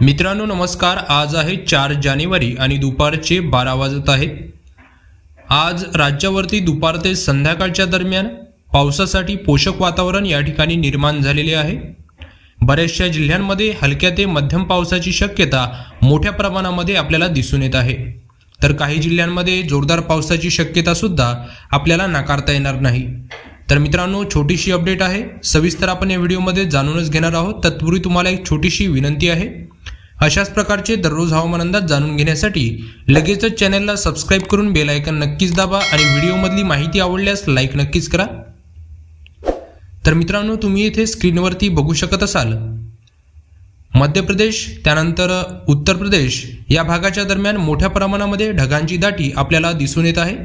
मित्रांनो नमस्कार. आज आहे चार जानेवारी आणि दुपारचे बारा वाजत आहेत. आज राज्यावरती दुपार ते संध्याकाळच्या दरम्यान पावसासाठी पोषक वातावरण या ठिकाणी निर्माण झालेले आहे. बऱ्याचशा जिल्ह्यांमध्ये हलक्या ते मध्यम पावसाची शक्यता मोठ्या प्रमाणामध्ये आपल्याला दिसून येत आहे. तर काही जिल्ह्यांमध्ये जोरदार पावसाची शक्यता सुद्धा आपल्याला नाकारता येणार नाही. तर मित्रांनो छोटीशी अपडेट आहे. सविस्तर आपण या व्हिडिओमध्ये जाणूनच घेणार आहोत. तत्पूर्वी तुम्हाला एक छोटीशी विनंती आहे. अशाच प्रकारचे दररोज हवामान अंदाज जाणून घेण्यासाठी लगेचच चॅनलला सबस्क्राईब करून बेल आयकन नक्कीच दाबा आणि व्हिडिओमधली माहिती आवडल्यास लाईक नक्कीच करा. तर मित्रांनो तुम्ही इथे स्क्रीनवरती बघू शकत असाल. मध्य प्रदेश त्यानंतर उत्तर प्रदेश या भागाच्या दरम्यान मोठ्या प्रमाणामध्ये ढगांची दाटी आपल्याला दिसून येत आहे.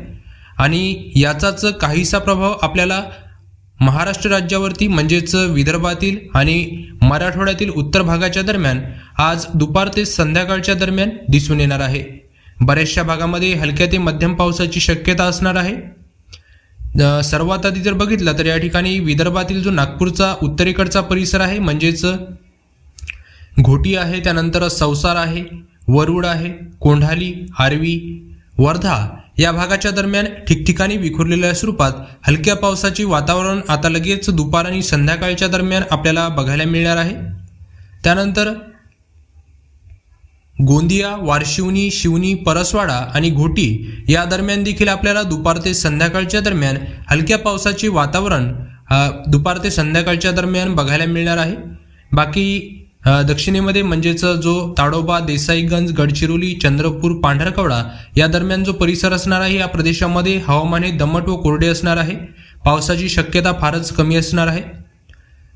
आणि याचाच काहीसा प्रभाव आपल्याला महाराष्ट्र राज्यावरती म्हणजेच विदर्भातील आणि मराठवाड्यातील उत्तर भागाच्या दरम्यान आज दुपार ते संध्याकाळच्या दरम्यान दिसून येणार आहे. बऱ्याचशा भागामध्ये हलक्या ते मध्यम पावसाची शक्यता असणार आहे. सर्वात आधी जर बघितलं तर या ठिकाणी विदर्भातील जो नागपूरचा उत्तरेकडचा परिसर आहे म्हणजेच घोटी आहे त्यानंतर संसार आहे वरुड आहे कोंढाली आरवी वर्धा या भागाच्या दरम्यान ठिकठिकाणी विखुरलेल्या स्वरूपात हलक्या पावसाचे वातावरण आता लगेच दुपार आणि संध्याकाळच्या दरम्यान आपल्याला बघायला मिळणार आहे. त्यानंतर गोंदिया वारशिवनी शिवनी परसवाडा आणि घोटी या दरम्यान देखील आपल्याला दुपार ते संध्याकाळच्या दरम्यान हलक्या पावसाचे वातावरण दुपार ते संध्याकाळच्या दरम्यान बघायला मिळणार आहे. बाकी दक्षिणेमध्ये म्हणजेच जो ताडोबा देसाईगंज गडचिरोली चंद्रपूर पांढरकवडा या दरम्यान जो परिसर असणार आहे या प्रदेशामध्ये हवामान हे दमट व कोरडे असणार आहे. पावसाची शक्यता फारच कमी असणार आहे.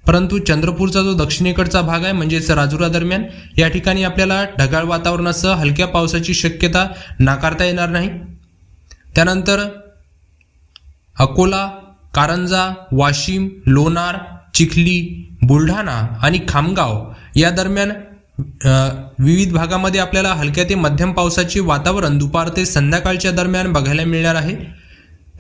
परंतु चंद्रपूरचा जो दक्षिणेकडचा भाग आहे म्हणजेच राजुरा दरम्यान या ठिकाणी आपल्याला ढगाळ वातावरणासह हलक्या पावसाची शक्यता नाकारता येणार नाही. त्यानंतर अकोला कारंजा वाशिम लोणार चिखली बुलढाणा आणि खामगाव या दरम्यान विविध भागामध्ये आपल्याला हलक्या ते मध्यम पावसाचे वातावरण दुपार ते संध्याकाळच्या दरम्यान बघायला मिळणार आहे.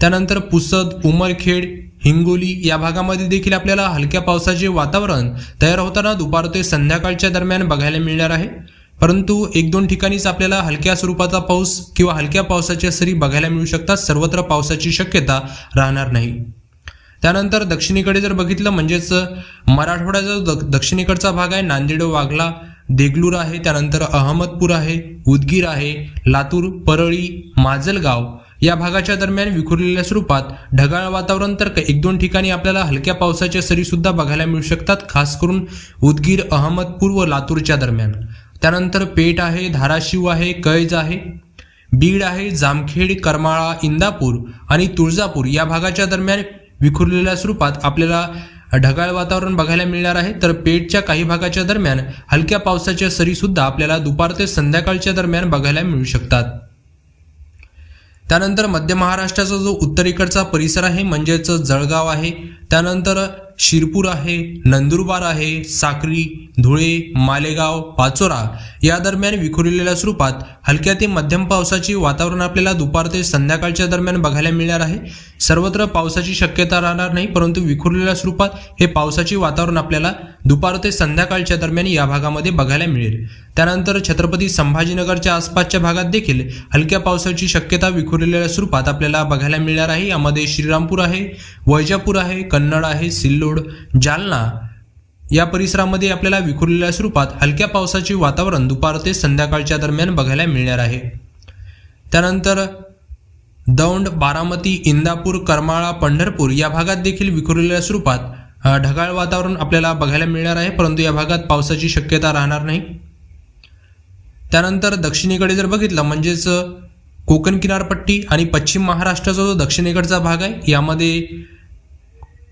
त्यानंतर पुसद उमरखेड हिंगोली या भागामध्ये देखील आपल्याला हलक्या पावसाचे वातावरण तयार होताना दुपार ते संध्याकाळच्या दरम्यान बघायला मिळणार आहे. परंतु एक दोन ठिकाणीच आपल्याला हलक्या स्वरूपाचा पाऊस किंवा हलक्या पावसाच्या सरी बघायला मिळू शकतात. सर्वत्र पावसाची शक्यता राहणार नाही. त्यानंतर दक्षिणेकडे जर बघितलं म्हणजेच मराठवाड्याचा जो द- दक्षिणेकडचा भाग आहे नांदेड वाघला देगलूर आहे त्यानंतर अहमदपूर आहे उदगीर आहे लातूर परळी माजलगाव या भागाच्या दरम्यान विखुरलेल्या स्वरूपात ढगाळ वातावरण तर क- एक दोन ठिकाणी आपल्याला हलक्या पावसाच्या सरी सुद्धा बघायला मिळू शकतात खास करून उदगीर अहमदपूर व लातूरच्या दरम्यान. त्यानंतर पेठ आहे धाराशिव आहे कैज आहे बीड आहे जामखेड करमाळा इंदापूर आणि तुळजापूर या भागाच्या दरम्यान विखुरलेल्या स्वरूपात आपल्याला ढगाळ वातावरण बघायला मिळणार आहे. तर पेठच्या काही भागाच्या दरम्यान हलक्या पावसाच्या सरी सुद्धा आपल्याला दुपार ते संध्याकाळच्या दरम्यान बघायला मिळू शकतात. त्यानंतर मध्य महाराष्ट्राचा जो उत्तरेकडचा परिसर आहे म्हणजेच जळगाव आहे. त्यानंतर शिरपूर आहे नंदुरबार आहे साक्री धुळे मालेगाव पाचोरा या दरम्यान विखुरलेल्या स्वरूपात हलक्या ते मध्यम पावसाचे वातावरण आपल्याला दुपार ते संध्याकाळच्या दरम्यान बघायला मिळणार आहे. सर्वत्र पावसाची शक्यता राहणार नाही परंतु विखुरलेल्या स्वरूपात हे पावसाचे वातावरण आपल्याला दुपार ते संध्याकाळच्या दरम्यान या भागामध्ये बघायला मिळेल. त्यानंतर छत्रपती संभाजीनगरच्या आसपासच्या भागात देखील हलक्या पावसाची शक्यता विखुरलेल्या स्वरूपात आपल्याला बघायला मिळणार आहे. यामध्ये श्रीरामपूर आहे वैजापूर आहे कन्नड आहे सिल्लोड जालना या परिसरामध्ये आपल्याला विखुरलेल्या स्वरूपात हलक्या पावसाचे वातावरण दुपार ते संध्याकाळच्या दरम्यान बघायला मिळणार आहे. त्यानंतर दौंड बारामती इंदापूर करमाळा पंढरपूर या भागात देखील विखुरलेल्या स्वरूपात ढगाळ वातावरण आपल्याला बघायला मिळणार आहे परंतु या भागात पावसाची शक्यता राहणार नाही. त्यानंतर दक्षिणेकडे जर बघितलं म्हणजेच कोकण किनारपट्टी आणि पश्चिम महाराष्ट्राचा जो दक्षिणेकडचा भाग आहे यामध्ये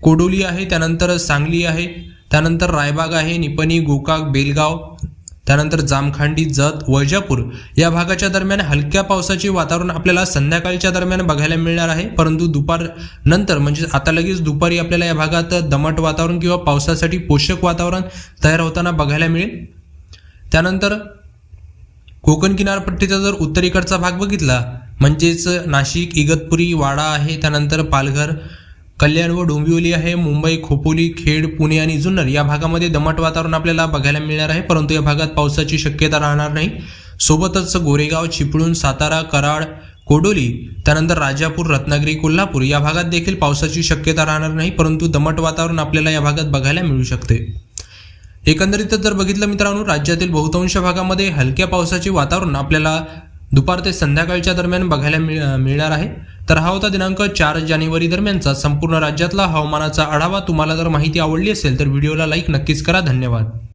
कोडोली आहे त्यानंतर सांगली आहे त्यानंतर रायबाग आहे निपणी गोकाक बेलगाव त्यानंतर जामखांडी जत वैजापूर या भागाच्या दरम्यान हलक्या पावसाचे वातावरण आपल्याला संध्याकाळच्या दरम्यान बघायला मिळणार आहे. परंतु दुपार नंतर म्हणजे आता लगेच दुपारी आपल्याला या भागात दमट वातावरण किंवा पावसासाठी पोषक वातावरण तयार होताना बघायला मिळेल. त्यानंतर कोकण किनारपट्टीचा जर उत्तरेकडचा भाग बघितला म्हणजेच नाशिक इगतपुरी वाडा आहे. त्यानंतर पालघर कल्याण व डोंबिवली आहे मुंबई खोपोली खेड पुणे आणि जुन्नर या भागामध्ये दमट वातावरण आपल्याला बघायला मिळणार आहे परंतु या भागात पावसाची शक्यता राहणार नाही. सोबतच गोरेगाव चिपळूण सातारा कराड कोडोली त्यानंतर राजापूर रत्नागिरी कोल्हापूर या भागात देखील पावसाची शक्यता राहणार नाही परंतु दमट वातावरण आपल्याला या भागात बघायला मिळू शकते. एकंदरीतच जर बघितलं मित्रांनो राज्यातील बहुतांश भागामध्ये हलक्या पावसाचे वातावरण आपल्याला दुपार ते संध्याकाळच्या दरम्यान बघायला मिळ मिळणार आहे. तर हा होता दिनांक चार जानेवारी दरम्यानचा. संपूर्ण राज्यातला हवामानाचा आढावा. तुम्हाला जर माहिती आवडली असेल तर व्हिडिओला लाईक नक्कीच करा. धन्यवाद.